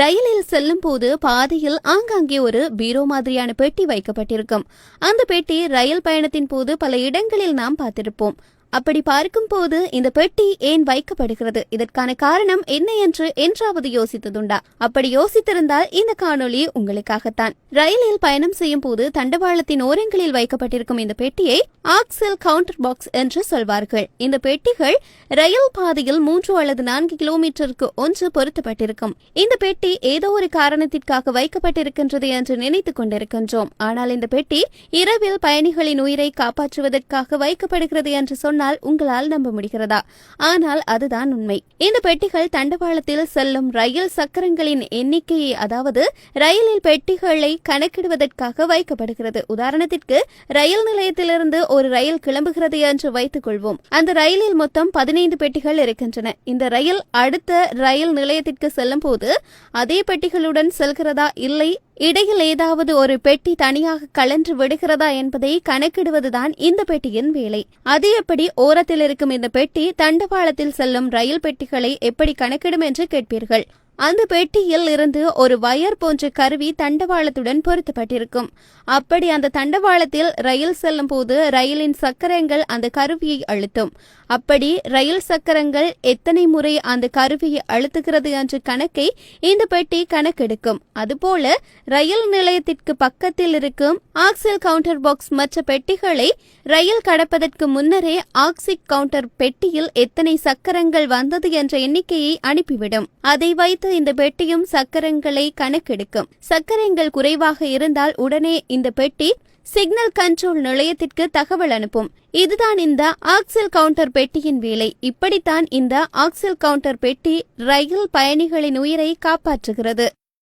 ரயிலில் செல்லும் போது பாதையில் ஆங்காங்கே ஒரு பீரோ மாதிரியான பெட்டி வைக்கப்பட்டிருக்கும். அந்த பெட்டி ரயில் பயணத்தின் போது பல இடங்களில் நாம் பார்த்திருப்போம். அப்படி பார்க்கும்போது இந்த பெட்டி ஏன் வைக்கப்படுகிறது? இதற்கான காரணம் என்ன என்று என்றாவது யோசித்ததுண்டா. அப்படி யோசித்திருந்தால் இந்த காணொளி உங்களுக்காகத்தான். ரயிலில் பயணம் செய்யும் போது தண்டவாளத்தின் ஓரங்களில் வைக்கப்பட்டிருக்கும் இந்த பெட்டியை ஆக்சல் கவுண்டர் பாக்ஸ் என்று சொல்வார்கள். இந்த பெட்டிகள் ரயில் பாதையில் மூன்று அல்லது நான்கு கிலோமீட்டருக்கு ஒன்று பொருத்தப்பட்டிருக்கும். இந்த பெட்டி ஏதோ ஒரு காரணத்திற்காக வைக்கப்பட்டிருக்கின்றது என்று நினைத்துக் கொண்டிருக்கின்றோம். ஆனால் இந்த பெட்டி இரவில் பயணிகளின் உயிரை காப்பாற்றுவதற்காக வைக்கப்படுகிறது என்று சொன்ன சொன்னால் உங்களால் நம்ப முடிகிறதா? ஆனால் அதுதான் உண்மை. இந்த பெட்டிகள் தண்டவாளத்தில் செல்லும் ரயில் சக்கரங்களின் எண்ணிக்கையை அதாவது ரயிலில் பெட்டிகளை கணக்கிடுவதற்காக வைக்கப்படுகிறது. உதாரணத்திற்கு ரயில் நிலையத்திலிருந்து ஒரு ரயில் கிளம்புகிறது என்று வைத்துக் கொள்வோம் அந்த ரயிலில் மொத்தம் பதினைந்து பெட்டிகள் இருக்கின்றன. இந்த ரயில் அடுத்த ரயில் நிலையத்திற்கு செல்லும் போது அதே பெட்டிகளுடன் செல்கிறதா இல்லை இடையில் ஏதாவது ஒரு பெட்டி தனியாக கலன்று விடுகிறதா என்பதை கணக்கிடுவதுதான் இந்த பெட்டியின் வேலை. அது எப்படி ஓரத்தில் இருக்கும் இந்த பெட்டி தண்டவாளத்தில் செல்லும் ரயில் பெட்டிகளை எப்படி கணக்கிடும் என்று கேட்பீர்கள். அந்த பெட்டியில் இருந்து ஒரு வயர் போன்ற கருவி தண்டவாளத்துடன் பொருத்தப்பட்டிருக்கும். அப்படி அந்த தண்டவாளத்தில் ரயில் செல்லும் போது ரயிலின் சக்கரங்கள் அந்த கருவியை அழுத்தும். அப்படி ரயில் சக்கரங்கள் எத்தனை முறை அந்த கருவியை அழுத்துகிறது என்ற கணக்கை இந்த பெட்டி கணக்கெடுக்கும். அதுபோல ரயில் நிலையத்திற்கு பக்கத்தில் இருக்கும் ஆக்சில் கவுண்டர் பாக்ஸ் மற்ற பெட்டிகளை ரயில் கடப்பதற்கு முன்னரே ஆக்சிக் கவுண்டர் பெட்டியில் எத்தனை சக்கரங்கள் வந்தது என்ற எண்ணிக்கையை அனுப்பிவிடும். அதை வைத்து இந்த பெட்டியும் சக்கரங்களை கணக்கெடுக்கும். சக்கரங்கள் குறைவாக இருந்தால் உடனே இந்த பெட்டி சிக்னல் கண்ட்ரோல் நிலையத்திற்கு தகவல் அனுப்பும். இதுதான் இந்த ஆக்சல் கவுண்டர் பெட்டியின் வேலை. இப்படித்தான் இந்த ஆக்சல் கவுண்டர் பெட்டி ரயில் பயணிகளின் உயிரை காப்பாற்றுகிறது.